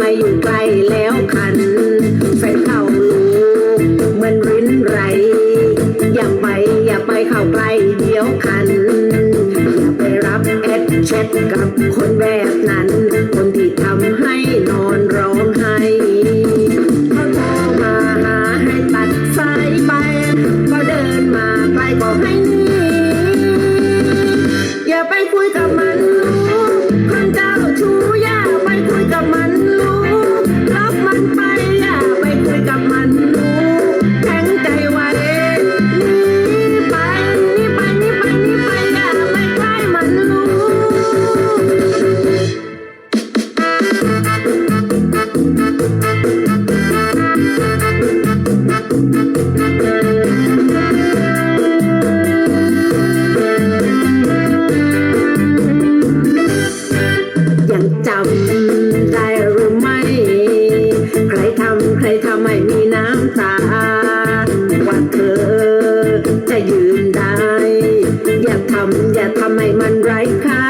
มาอยู่ใกล้แล้วคันแฟนเข้ารู้เหมือนรินไร อย่าไปอย่าไปเข้าใกล้เดี๋ยวคัน อย่าไปรับแอดแชทกับคนแบบนั้น เธอ ถ้ยืนได้ อย่าทำอย่าทำให้มันไร้ค่า